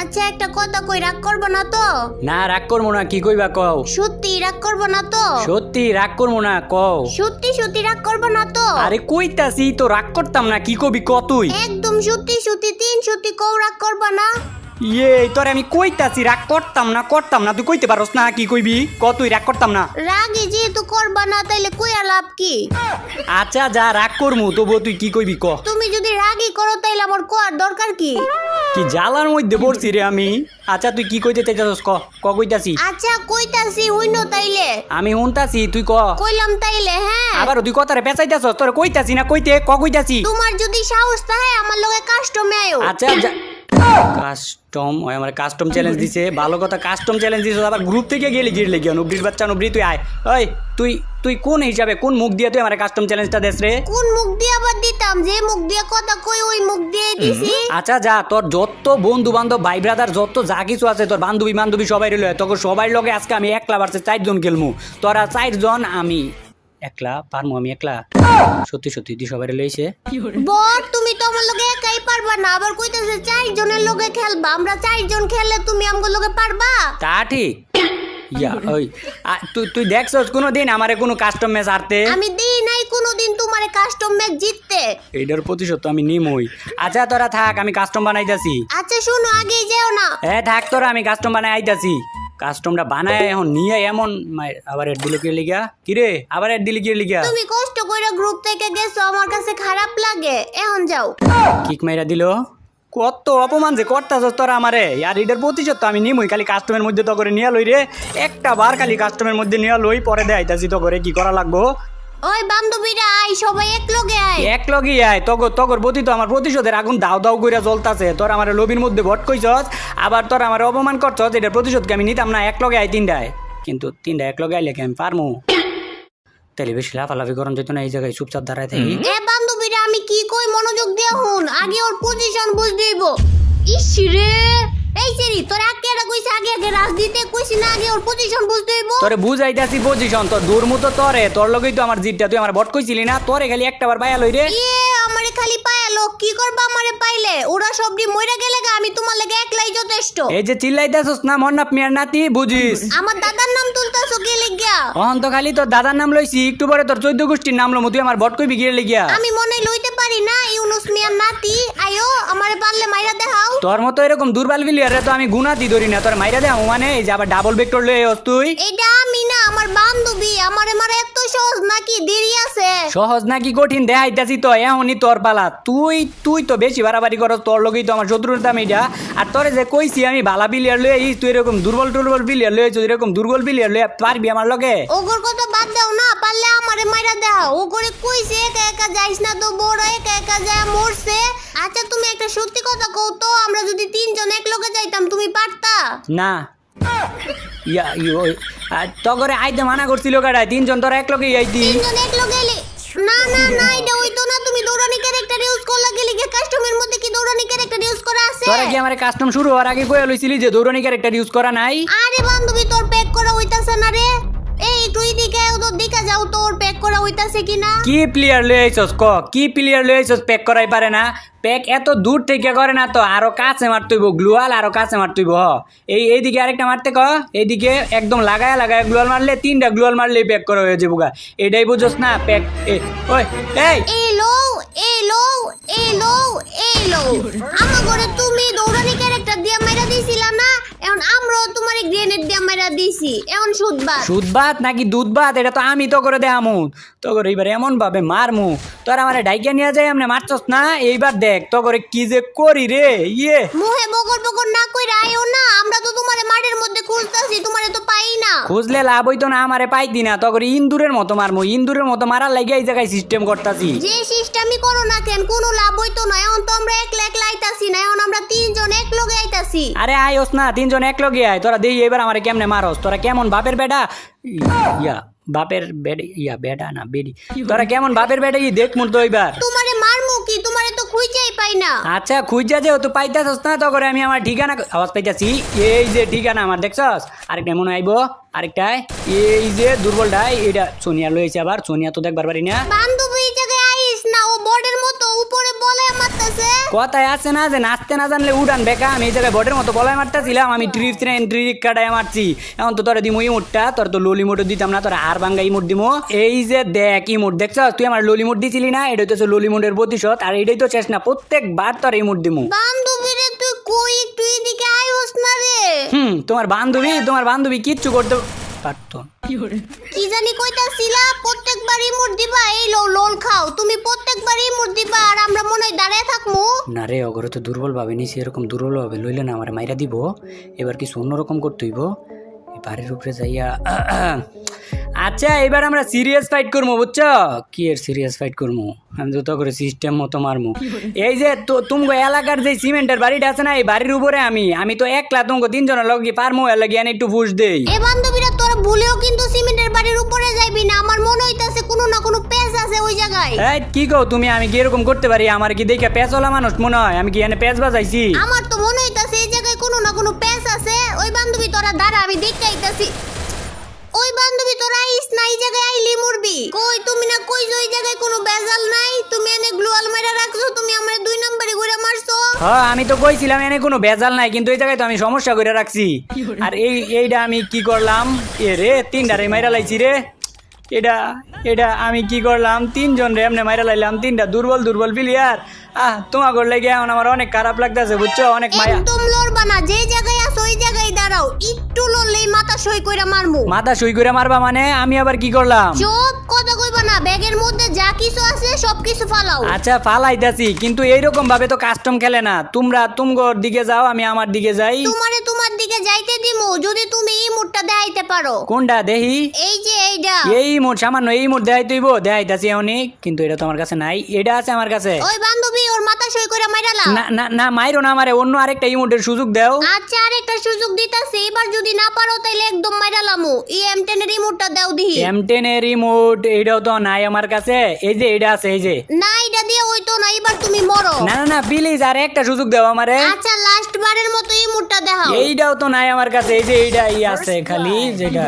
আচ্ছা একটা কথা কই রাগ করব না তো? না রাগ করব না কি কইবা কও? সত্যি রাগ করব না তো? সত্যি রাগ করব না কও। সত্যি সত্যি রাগ করব না তো? আরে কইতাছি তো রাগ করতাম না কি কবি ক তুই? একদম সত্যি সত্যি তিন সত্যি কও রাগ করব না। ইয়ে তোরে আমি কইতাছি রাগ করতাম না করতাম না তুই কইতে পারস না কি কইবি? ক তুই রাগ করতাম না। রাগে যেহেতু করবা না তাইলে কইয়া লাভ কি? আচ্ছা যা রাগ করমু তবুও তুই কি কইবি ক? তুমি যদি রাগই করো তাইলে আমার কোয়ার দরকার কি? কি জালার মধ্যে পড়ছি রে আমি? আচ্ছা তুই কি কইতে চাইতাছস? ক ক কইতাছি। আচ্ছা কইতাছি হইন তাইলে। আমি হুনতাছি তুই ক। কইলাম তাইলে হ্যাঁ। আবার তুই কথারে পেঁচাইতাছস? তোরে কইতাছি না কইতে? ক কইতাছি? তোমার যদি সাহস থাকে আমার লগে কাস্টমে আয়ো। আচ্ছা কাস্টম ওই আমার কাস্টম চ্যালেঞ্জ দিছে। ভালো কথা কাস্টম চ্যালেঞ্জ দিছে। আবার গ্রুপ থেকে গেলি গিরলে গিয়া নুবরির বাচ্চা নুবরি তুই আয়। ওই তুই তুই কোন হিসাবে কোন মুখ দিয়ে তুই আমার কাস্টম চ্যালেঞ্জটা দেস রে? কোন মুখ দিয়ে আবার দিতাম? যে মুখ দিয়ে কথা কই ওই মুখ দিয়ে দিছি। আচ্ছা যা তোর যত বন্ধু বান্ধব ভাই ব্রাদার যত যা কিছু আছে তোর বান্ধবী বান্ধবী সবাই রইল। তোকে সবাই লগে আজকে আমি একলা বাড়ছে চারজন খেলমু। তোরা চারজন আমি। একলা পারমু আমি একলা। সত্যি সত্যি তুই সবাই লইছে। বর তুমি তো আমার লগে একাই পারবা না আবার কইতেছে চারজনের লগে খেলবা আমরা চারজন খেললে তুমি আমগো লগে পারবা? তা ঠিক। ইয়া ওই তুই তুই দেখছস কোনো দিন আমারে কোনো কাস্টম ম্যাচ আরতে আমি দিই নাই কোনোদিন তোমারে কাস্টম ম্যাচ জিততে। এইটার প্রতিশোধ তো আমি নিমই। আচ্ছা তোরা থাক আমি কাস্টম বানাইতাছি। আচ্ছা শুনো আগে যেও না। এ থাক তোরা আমি কাস্টম বানাই আইতাছি। কাস্টমটা বানায় এখন নিয়ে এমন আবার এড দিল কি লিগা? কিরে? আবার এড দিলি কি লিগা? তুমি কষ্ট কইরা গ্রুপ থেকে গেছো আমার কাছে খারাপ লাগে। এখন যাও। কিক মাইরা দিল? কত অপমান যে কর্তা তোরা আমারে। আর এটার প্রতিশোধ তো আমি নিমই খালি কাস্টমের মধ্যে তো করে নিয়ে লই রে। একটা বার খালি কাস্টমের মধ্যে নিয়ে লই পরে দেয় তা তো করে কি করা লাগবো? ওই বান্ধবীরা আই সবাই এক লগে আয়। এক লগি আয়। তগর তগর প্রতি তো আমার প্রতিশোধের আগুন দাও দাও কইরা জ্বলতাছে। তোর আমার লবির মধ্যে ভট কইছস আবার তোর আমার অপমান করছস এটার প্রতিশোধকে আমি নিতাম না এক লগে আয় তিনটায়। কিন্তু তিনটা এক লগে আইলে কি আমি পারমু? তাহলে বেশি লাফালাফি করন যেত না এই জায়গায় চুপচাপ দাঁড়ায় থাকি। এ বান্ধবীরা আমি কি কই মনোযোগ দিয়ে হুন? আগে ওর পজিশন বুঝ দিব। ইস রে! এই সিরি তোর আগে এটা কইছে আগে আগে রাজ দিতে কইছি না আগে ওর পজিশন বুঝতে হইব? তোরে বুঝাইতাছি পজিশন তোর দূর মতো তরে তোর লগেই তো আমার জিতটা তুই আমার বট কইছিলি না? তোরে খালি একটা বার বায়া লই রে। খালি পায়ালো কি করবা আমারে পাইলে? ওরা সবডি মইরা গেলে গা, আমি তোমার লাগে একলাই যথেষ্ট। এই যে চিল্লাইতাছস না মন্নাপ মিয়ার নাতি বুঝিস? আমার দাদার নাম তুলতাছো কে লিগিয়া। অহন তো খালি তোর দাদার নাম লইছি একটু পরে তোর চোদ্দ গোষ্ঠীর নাম লমু তুই আমার ভট কইবি গিয়ে লিগিয়া। আমি মনে লইতে পারি না ইউনুস মিয়ার নাতি। আয়ো আমারে পারলে মাইরা দেখাও তোর মতো এরকম দুর্বল বিলিয়ারে তো আমি গুনাতি ধরি না তোর মাইরা দে মানে এই যে আবার ডাবল ভেক্টর লয়ে আস তুই? এটা আমি না আমার বান্ধবী আমারে মারা এত সহজ নাকি দেরি আছে। সহজ নাকি কঠিন দেখাইতাছি তো এমনই তোর পালা তুই তুই তো বেশি বাড়াবাড়ি করস তোর লগেই তো আমার শত্রুর দাম এটা আর তোরে যে কইছি আমি ভালা বিলিয়ার লয়ে আইস তুই এরকম দুর্বল টুর্বল বিলিয়ার লয়ে আইছিস, এরকম দুর্বল বিলিয়ার লয়ে পারবি আমার লগে? ওগর কথা বাদ দাও না পারলে আমারে মাইরা দাও ও করে কইছে একা একা যাইস না তো বড় একা একা যায় মরছে। আচ্ছা তুমি একটা সত্যি কথা কও তো আমরা যদি তিনজন এক লগে যাইতাম তুমি পারতা? না। ইয়া ইয়ো তগরে আইতে মানা করছিল গাড়ায় তিনজন তোরা এক লগে আইতি। তিনজন এক লগে এলে না না না এটা হইতো না তুমি দৌড়ানি ক্যারেক্টার ইউজ করলা গেলে গিয়ে কাস্টমের মধ্যে কি দৌড়ানি ক্যারেক্টার ইউজ করা আছে? তোরা কি আমার কাস্টম শুরু হওয়ার আগে কয়ে লইছিলি যে দৌড়নি ক্যারেক্টার ইউজ করা নাই? আরে বান্ধবী তোর প্যাক করা হইতাছে না রে। এই তুই দিকে তোর দিকে যাও তোর প্যাক করা হইতাছে কিনা? কি প্লেয়ার লয়ে আইছস ক? কি প্লেয়ার লয়ে আইছস প্যাক করাই পারে না? প্যাক এত দূর থেকে করে না তো আরও কাছে মারতেইব গ্লুয়াল আরও কাছে মারতেইব হ। এই এইদিকে আরেকটা মারতে ক? এইদিকে একদম লাগায় লাগায় গ্লুয়াল মারলে তিনটা গ্লুয়াল মারলেই প্যাক করা হয়ে যাব গা এটাই বুঝোস না প্যাক ওই এই! এলো এলো এলো এলো আমার ঘরে তুমি দৌড়ানি ক্যারেক্টার দিয়া মেরা দিছিলা না এখন আমরাও তোমার গ্রেনেড দিয়া মেরা দিছি এখন সুদবা সুদ ভাত নাকি দুধ ভাত এটা তো আমি তো করে দেখামু তো করে এইবার এমন ভাবে মারমু। তোর আমার ডাইকা নিয়ে যাই আমনে মারছস না? এইবার দেখ তো করে কি যে করি রে ইয়ে। মুহে বগর বগর না কইরা আইও না আমরা তো তোমারে মাঠের মধ্যে খুঁজতাছি তোমারে তো পাই না। খুঁজলে লাভ হইতো না আমারে পাইতি না। তো করে ইন্দুরের মতো মারমু ইন্দুরের মতো মারার লাগে এই জায়গায় সিস্টেম করতাছি। যে সিস্টেমই করো না কেন কোনো লাভ হইতো না। এখন তো আমরা একলা একলা আইতাছি না এখন আমরা তিনজন এক লগে আইতাছি। আরে আয়োস না তিনজন এক লগে আয়। তোরা দেই এবার আমারে কেমনে মারস তোরা কেমন বাপের বেটা? ইয়া বাপের বেডে ইয়া বেটা না বেডি। তোরা কেমন বাপের বেটা? ই দেখ মুর তো এবার তোমারে মারমু কি? তোমারে তো খুঁজেই পাই না। আচ্ছা খুঁজা যেহেতু পাইতাছস না তো করে আমি আমার ঠিকানা আওয়াজ পাইতাছি। এই যে ঠিকানা আমার দেখছস? আরেকটা মনে আইবো আরেকটাই এই যে দুর্বলটাই এটা সোনিয়া লইছে আবার সোনিয়া তো দেখবার পারি না। বান্ধবী কথায় আছে না যে নাচতে না জানলে উড়ান বেকা। আমি এই জায়গায় বটের মতো বলায় মারতেছিলাম আমি ট্রিপ ট্রেন ট্রিক কাটায় মারছি। এখন তো তোরা দিমু ইমোটটা তোর তো ললি মোটও দিতাম না তোর আর বাঙ্গা ইমোট দিমু। এই যে দেখ ইমোট দেখছ তুই আমার ললি মোট দিছিলি না? এটা হচ্ছে ললি মোটের প্রতিশোধ আর এটাই তো না। প্রত্যেকবার তোর ইমোট দিমু। বান্ধবী তুই কই? একটু এদিকে আইস না রে। হুম তোমার বান্ধবী তোমার বান্ধবী কিচ্ছু করতে পারতো। কি জানি কইতাছিলা প্রত্যেকবার ইমুর দিবা এই লো লোল খাও। তুমি প্রত্যেকবার ইমুর দিবা আর আমরা মনে হয় দাঁড়ায় থাকমু। না রে অগরে তো দুর্বল ভাবে নিছি এরকম দুর্বল ভাবে লইলে না আমার মাইরা দিব। এবার কিছু অন্যরকম করতে হইব। বাড়ির উপরে যাইয়া আচ্ছা এবার আমরা সিরিয়াস ফাইট করব বুঝছ? কি এর সিরিয়াস ফাইট করব আমি তো করে সিস্টেম মতো মারমু। এই যে তো তুমগো এলাকার যে সিমেন্টের বাড়িটা আছে না এই বাড়ির উপরে আমি আমি তো একলা তুমগো তিনজনের লগে পারমু এর লাগি একটু বুঝ দেই। এ বান্ধবীরা তোর ভুলেও কিন্তু সিমেন্টের বাড়ির উপরে যাইবি না। আমার মনে হইতাছে কোনো না কোনো পেজ আছে ওই জায়গায়। এই কি কও তুমি? আমি কি এরকম করতে পারি? আমার কি দেখে পেঁচলা মানুষ মনে হয়? আমি কি এনে পেঁচ বাজাইছি? আমার তো মনে হইতাছে কোনো না কোনো পেজ আছে? ওই বান্ধবী তোরা দাঁড়া আমি দেখতে আইতাছি। ওই বান্ধবী তোরা আইস না এই জায়গায় আইলি মরবি। কই তুমি না কই যে ওই জায়গায় কোনো বেজাল নাই? তুমি এনে গ্লোয়াল মাইরা রাখছো তুমি আমার দুই নম্বরে ঘুরে মারছো। হ্যাঁ আমি তো কইছিলাম এনে কোনো ভেজাল নাই কিন্তু এই জায়গায় তো আমি সমস্যা করে রাখছি। আর এই এইটা আমি কি করলাম? এ রে তিনটা রে মাইরা লাইছি রে। এটা এটা আমি কি করলাম? তিনজন রে এমনি মাইরা লাইলাম। তিনটা দুর্বল দুর্বল প্লেয়ার আহ তোমার করলে গিয়ে এখন আমার অনেক খারাপ লাগতেছে বুঝছ? অনেক মায়া। একদম লড়বা না যে জায়গায় আছো ওই জায়গায় দাঁড়াও। একটু লড়লেই মাথা সই কইরা মারমু। মাথা সই কইরা মারবা মানে? আমি আবার কি করলাম? চুপ কথা কইবা না ব্যাগের মধ্যে যা কিছু আছে সব কিছু ফালাও। আচ্ছা ফালাইতাছি কিন্তু এইরকম ভাবে তো কাস্টম খেলে না। তোমরা তুমগোর দিকে যাও আমি আমার দিকে যাই। তোমারে তোমার দিকে যাইতে দিমু যদি তুমি এই মুডটা দেখাইতে পারো। কোনটা দেহি? এই যে এইটা এই মোট সামান্য এই মোট দেখাই তুইব দেখাইতাছি অনেক কিন্তু এটা তো আমার কাছে নাই এটা আছে আমার কাছে। ওই বান্ধবী ওর মাথা সই করে মাইরালাম না না না মাইরো না আমারে অন্য আরেকটা ইমোটের সুযোগ দাও। আচ্ছা আরেকটা সুযোগ দিতাছি এবার যদি না পারো তাইলে একদম মাইরালামু ই এম টেন এর রিমোটটা দাও দিহি। এম টেন এর রিমোট এইটাও তো নাই আমার কাছে। এই যে এটা আছে এই যে। না এটা দিয়ে হইতো না এবার তুমি মরো। না না না প্লিজ আর একটা সুযোগ দাও আমারে। আচ্ছা লাস্ট বারের মতো এই মুডটা দেখাও। এইটাও তো নাই আমার কাছে এই যে এইটাই আছে খালি যেটা।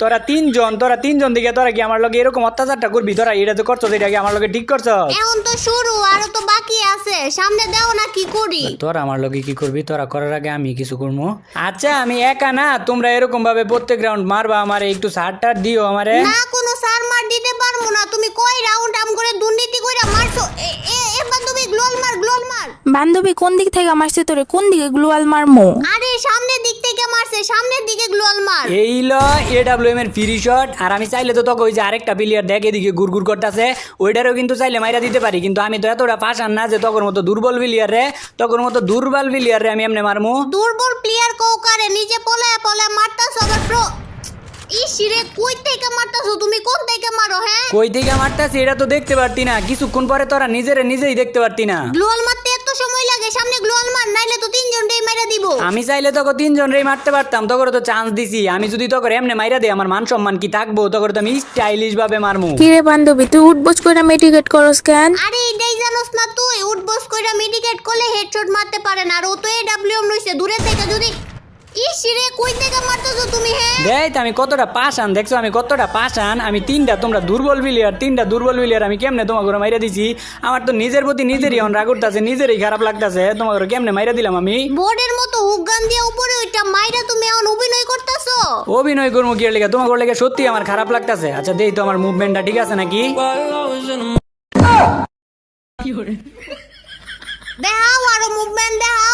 তোরা তিনজন তোরা তিনজন দিকে তোরা কি আমার লগে এরকম অত্যাচারটা করবি? তোরা এটা তো করছ এটা কি আমার লগে ঠিক করছ? এখন তো শুরু আরও তো বাকি আছে। সামনে দাও না কি করি? তোরা আমার লগে কি করবি? তোরা করার আগে আমি কিছু করব। আচ্ছা আমি একা না তোমরা এরকম ভাবে প্রত্যেক রাউন্ড মারবা আমারে একটু সার টার দিও আমারে। না কোনো সার মার দিতে পারব না। তুমি কয় রাউন্ড আম করে দুর্নীতি কইরা মারছো? এ এ এবার তুমি গ্লোল মার গ্লোল মার। বান্ধবী কোন দিক থেকে মারছে তোরে? কোন দিকে গ্লোয়াল মারমো? আরে সামনের দিক থেকে মারছে সামনের দিকে গ্লোল মার। এই ল এডাব্লিউএম এর ফ্রি শট আর আমি চাইলে তো তোকে ওই যে আরেকটা প্লেয়ার দেখ এদিকে গুড়গুড় করতেছে। ওইটারও কিন্তু চাইলে মাইরা দিতে পারি। কিন্তু আমি তো এতটা পাশান না যে তখন মতো দুর্বল প্লেয়ার রে তখন মতো দুর্বল প্লেয়ার রে আমি এমনি মারমু। দুর্বল প্লেয়ার কৌকারে নিজে পলায় পলায় মারতাছো আবার প্রো ইসিরে কই থেকে মারতাছো? তুমি কোন থেকে মারো হ্যাঁ? কই থেকে মারতাছি এটা তো দেখতে পারতি না। কিছুক্ষণ পরে তোরা নিজেরে নিজেই দেখতে পারতি না। গ্লোয়াল মারতে এত সময় লাগে সামনে গ্লোয়াল মার নাইলে তো তিনজন ডে মাইরা দিব। আমি চাইলে তোকে তিনজন রেই মারতে পারতাম তোকে তো চান্স দিছি। আমি যদি তোকে এমনি মাইরা দিই আমার মান সম্মান কি থাকব? তোকে তো আমি স্টাইলিশ ভাবে মারমু। কিরে বান্ধবী তুই উঠবোস করে মেডিকেট করস কেন? আরে এটাই জানোস না তুই উঠবস কইরা মেডিকেট করলে হেডশট মারতে পারে না আর ও তো এডব্লিউএম লইছে। দূরে থেকে যদি ইসিরে কই থেকে মারতাছো তুমি হ্যাঁ? দেখ আমি কতটা পাশান দেখছ আমি কতটা পাশান আমি তিনটা তোমরা দুর্বল প্লেয়ার তিনটা দুর্বল প্লেয়ার আমি কেমনে তোমাকে মাইরা দিছি? আমার তো নিজের প্রতি নিজেরই অন রাগ উঠতেছে নিজেরই খারাপ লাগতেছে তোমাকে কেমনে মাইরা দিলাম আমি? বোর্ডের মতো হুগান দিয়ে উপরে ওইটা মাইরা তুমি এখন অভিনয় করতেছো? অভিনয় করব কি লেগে? তোমাকে লেগে সত্যি আমার খারাপ লাগতেছে? আচ্ছা দেই তো আমার মুভমেন্টটা ঠিক আছে নাকি? দেখাও আরও মুভমেন্ট দেখাও।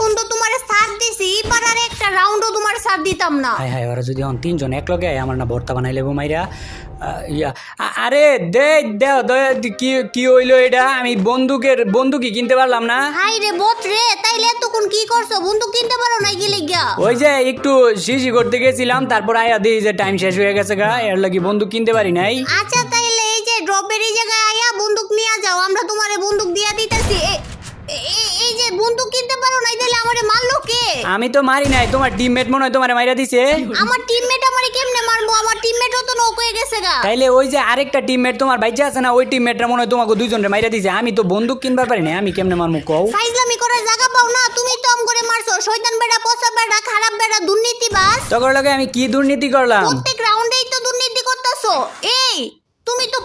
এতক্ষণ তো তোমার সাথ দিছি এবার আর একটা রাউন্ডও তোমার সাথ দিতাম না। হাই হাই ওরা যদি এখন তিনজন এক লগে আমার না ভর্তা বানাই লেবো মাইরা। আহ, ইয়া আ- আরে দে দেও দে- কি কি হইল এটা? আমি বন্দুকের বন্দুকই কিনতে পারলাম না। হাই রে বোত রে তাইলে এতক্ষণ কি করছ? বন্দুক কিনতে পারো না গেলে গিয়া ওই যে একটু শিশি করতে গেছিলাম তারপর আয়া দিই যে টাইম শেষ হয়ে গেছে গা এর লাগি বন্দুক কিনতে পারি নাই। আচ্ছা তাইলে এই যে ড্রপের এই জায়গায় আয়া বন্দুক নিয়ে যাও আমরা তোমারে বন্দুক দিয়া দিতেছি। এ- এই বন্দুক কিনতে পারো না তাইলে আমারে মারলো কে? আমি তো মারি নাই তোমার টিমমেট মনে হয় তোমার মাইরা দিছে। আমার টিমমেট আমারে কেমনে মারবো? আমার টিমমেটও তো নক হয়ে গেছে গা। তাইলে ওই যে আরেকটা টিমমেট তোমার আছে না ওই টিমমেটটা মনে হয় তোমাকে মাইরা দিছে। আমি তো বন্দুক কিনবার পারি না আমি কেমনে মারমু কও? ফাইজলামি করার জায়গা পাও না তুমি তো আম করে মারছো। শয়তান বেড়া পচা বেড়া খারাপ বেড়া দুর্নীতিবাজ তখন লগে আমি কি দুর্নীতি করলাম? প্রত্যেক রাউন্ডেই তো দুর্নীতি করতেছো। এই তুমি তো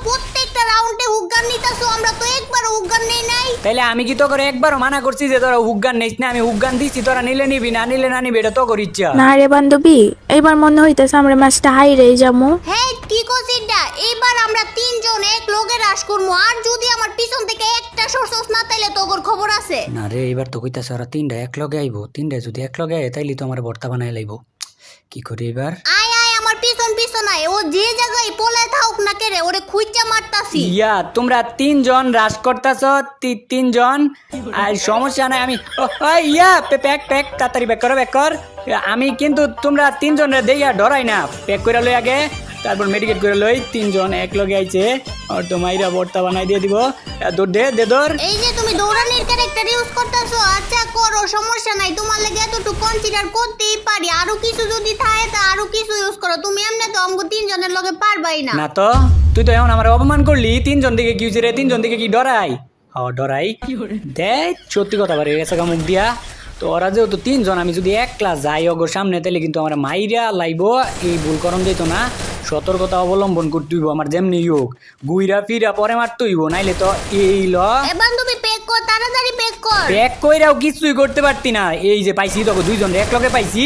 প্রত্যেকটা রাউন্ডে নিতাছো আমরা তো একবারও নেই নাই। তাইলে আমি কি তো করে একবারও মানা করছি যে তোরা নিস না? আমি দিচ্ছি তোরা নিলে নিবি না নিলে না নিবি এটা তো কর ইচ্ছা। না রে বান্ধবী এবার মনে হইতেছে আমরা ম্যাচটা হাইরে যাব হ্যাঁ এইবার আমরা তিনজন এক লোকে রাস করব আর যদি আমার পিছন থেকে একটা সরসস না তাইলে তোর খবর আছে। না রে এবার তো কইতাছে ওরা তিনটা এক লগে আইবো তিনটা যদি এক লগে আয় তাইলে তো আমার ভর্তা বানাই লাইব। কি করি এবার আমার পিছন পিছন আয়। ও যে জায়গায় থাকুক না কেরে ওরে খুঁজা মারতাছি। ইয়া তোমরা তিনজন রাস করতেছ তিনজন? আর সমস্যা নাই আমি ও, ও, ইয়া পে- প্যাক প্যাক তাড়াতাড়ি ব্যাক করো ব্যাক কর। আমি কিন্তু তোমরা তিনজন দেইয়া ডরাই না। প্যাক করে লই আগে তারপর মেডিকেট করে লই তিনজন এক লগে আইছে। আর তো মাইরা ভর্তা বানাই দিয়ে দিব। দৌড় দে দে দৌড়। এই যে দৌড়ানির ক্যারেক্টার ইউজ করতেছো? আচ্ছা করো সমস্যা নাই। তোমার লেগে এতটুকু কনসিডার করতেই পারি। আরও কিছু যদি থাকে তা আরও কিছু ইউজ করো। তুমি এমনি তো আমগো তিনজনের লগে পারবাই না। না তো তুই তো এখন আমার অপমান করলি। তিনজন দিকে কি রে? তিনজন দিকে কি ডরাই? ও ডরাই। দেখ সত্যি কথা গেছে মুখ দিয়া। তো ওরা যেহেতু তিনজন আমি যদি এক ক্লাস যাই অগর সামনে তাহলে কিন্তু আমার মাইরা লাইব। এই ভুল করণ দিত না। সতর্কতা অবলম্বন করতে হইব আমার যেমনি হোক। গুইরা ফিরা পরে মারতে হইব নাইলে তো এই ল এ বান্ধবী পেক কর কইরাও কিছুই করতে পারতি না। এই যে পাইছি তোকে দুইজন রে এক লগে পাইছি।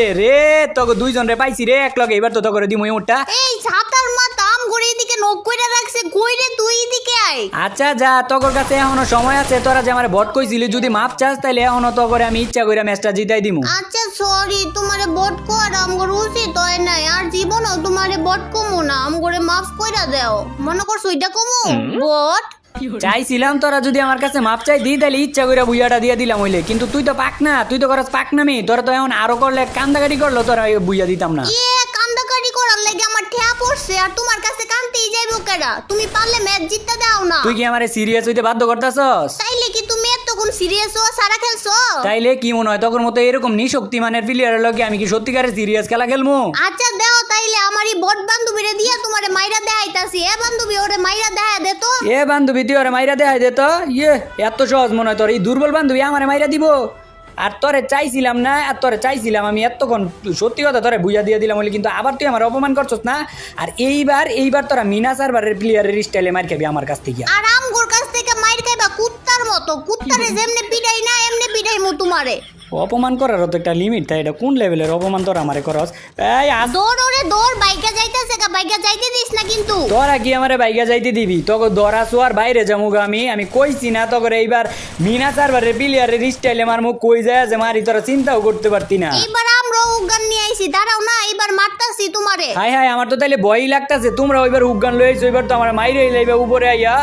এ রে তোকে দুইজন রে পাইছি রে এক লগে। এবার তো তোকে দিমই ওটা এই ছাতার মাথা আম এদিকে নখ কইরা রাখছে কইরে তুই এদিকে আয়। আচ্ছা যা তোর কাছে এখনও সময় আছে তোরা যে আমার ভোট কইছিলি যদি মাপ চাস তাহলে এখনও তো করে আমি ইচ্ছা করে ম্যাচটা জিতাই দিমু। আচ্ছা সরি তোমারে বট কর আমগর উচিত হয় নাই আর জীবনও তোমারে বট কমু না আমগরে মাফ কইরা দাও। মনে করছ এটা কমু? বট? চাইছিলাম তোরা যদি আমার কাছে মাপ চাই দিই তাহলে ইচ্ছা করে বুইয়াটা দিয়ে দিলাম হইলে। কিন্তু তুই তো পাক না তুই তো করস পাক নামি। তোরা তো এখন আরও করলে কান্দাকাটি করল তোরা বুইয়া দিতাম না। কান্দাকাটি করার লাগে আমার ঠেয়া পড়ছে আর তোমার কাছে কানতেই যাইবো কেডা? তুমি পারলে ম্যাচ জিততে দাও না। তুই কি আমারে সিরিয়াস হইতে বাধ্য করতেছস? তাইলে কি তুমি এতক্ষণ সিরিয়াস হো সারা খেলছো? তাইলে কি মনে হয় তখন মতো এরকম নিশক্তিমানের প্লেয়ারের লগে আমি কি সত্যিকারের সিরিয়াস খেলা খেলব আচ্ছা এই বট বান্ধবীরে দিয়া তোমারে মাইরা দেখাইতাছি। এ বান্ধবী ওরে মাইরা দেখা দে তো। এ বান্ধবী তুই ওরে মাইরা দেখাই দে তো। ইয়ে এত সহজ মনে হয় তোর। এই দুর্বল বান্ধবী আমারে মাইরা দিব। আর তোরে চাইছিলাম না আর তোরে চাইছিলাম আমি এতক্ষণ সত্যি কথা তোরে বুঝা দিয়ে দিলাম বলে কিন্তু আবার তুই আমার অপমান করছস না? আর এইবার এইবার তোরা মিনা সার্ভারের প্লেয়ারের স্টাইলে মার খাবি আমার কাছ থেকে। আর আমগোর কাছ থেকে মাইর খাইবা কুত্তার মতো। কুত্তারে যেমনে পিটাই না এমনি পিটাইমু তোমারে। অপমান করারও তো একটা লিমিট তাই এটা কোন লেভেলের অপমান তোরা আমারে করস? এই দৌড় ওরে দৌড় বাইকে যাইতেছে গা বাইকে যাইতে দিস না কিন্তু। তোরা কি আমারে বাইকা যাইতে দিবি তোকে দরা শোয়ার বাইরে যামুগা আমি আমি কইছি না তোকে এইবার মিনা সার্ভারের প্লেয়ারের স্টাইলে মার মুখ কই যায় যে মারি তোরা চিন্তাও করতে পারতি না। এইবার আমরা উগান নিয়ে আইছি দাঁড়াও না এইবার মারতাছি তোমারে। হাই হাই আমার তো তাইলে ভয়ই লাগতাছে তোমরা ওইবার উগান লই আইছো এবার তো আমার মাইরে লাইবে উপরে আইয়া।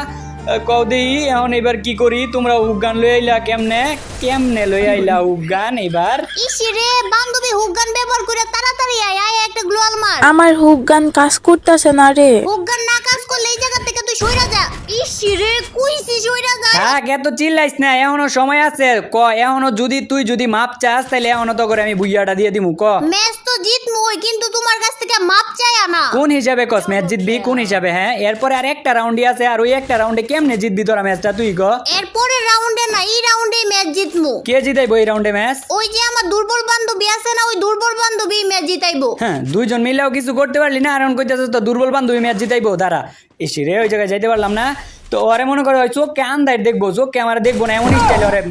কদি এখন এবার কি করি? তোমরা উগান লই আইলা কেমনে? কেমনে লই আইলা উগান এবার? ইসি রে বান্ধবী হুগান ব্যবহার করে তাড়াতাড়ি আয় আয় একটা গ্লোয়াল মার। আমার হুক গান কাজ করতেছে না রে। হুগান না কাজ করলে এই জায়গা থেকে তুই সইরা যা। ইসি রে কইছি সইরা যা। থাক এত চিল্লাইস না এখনও সময় আছে। ক এখনও যদি তুই যদি মাপ চাস তাহলে এখনও তো করে আমি বুইয়াটা দিয়ে দিমু ক। ম্যাচ তো জিতমুই কিন্তু তোমার কাছ থেকে মাপ চাই না কোন হিসাবে কস ম্যাচ জিতবি? কোন হিসাবে হ্যাঁ? এরপরে আর একটা রাউন্ডই আছে আর ওই একটা রাউন্ডে কেমনে জিতবি তোরা ম্যাচটা? তুই ক। এরপরে রাউন্ডে না এই রাউন্ডে ম্যাচ জিতমু। কে জিতাইবো এই রাউন্ডে ম্যাচ? ওই যে আমার দুর্বল বান্ধবী আছে না ওই দুর্বল বান্ধবী ম্যাচ জিতাইবো। হ্যাঁ দুইজন মিলেও কিছু করতে পারলি না আর কইতেছ তো দুর্বল বান্ধবী ম্যাচ জিতাইবো দাঁড়া। এসে রে ওই জায়গায় যাইতে পারলাম না। তো ওরে মনে করে ওই চোখকে আন্দায় দেখব চোখকে আমার দেখব না এমন স্টাইল ওরে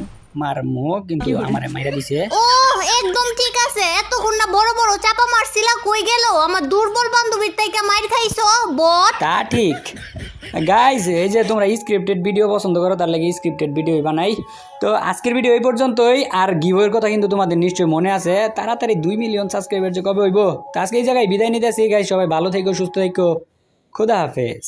মারমো কিন্তু আমারে মাইরা দিছে। ও একদম ঠিক আছে। এতক্ষণ না বড় বড় চাপা মারছিলা কই গেল? আমার দুর্বল বান্ধবীর থেকে মাইর খাইছো বট। তা ঠিক। গাইজ এই যে তোমরা স্ক্রিপ্টেড ভিডিও পছন্দ করো তার লাগে স্ক্রিপ্টেড ভিডিও বানাই। তো আজকের ভিডিও এই পর্যন্তই। আর গিভের কথা কিন্তু তোমাদের নিশ্চয়ই মনে আছে। তাড়াতাড়ি দুই মিলিয়ন সাবস্ক্রাইবার যে কবে হইব তো আজকে এই জায়গায় বিদায় নিতে আসি গাইজ সবাই ভালো থেকো সুস্থ থেকো। খুদা হাফেজ।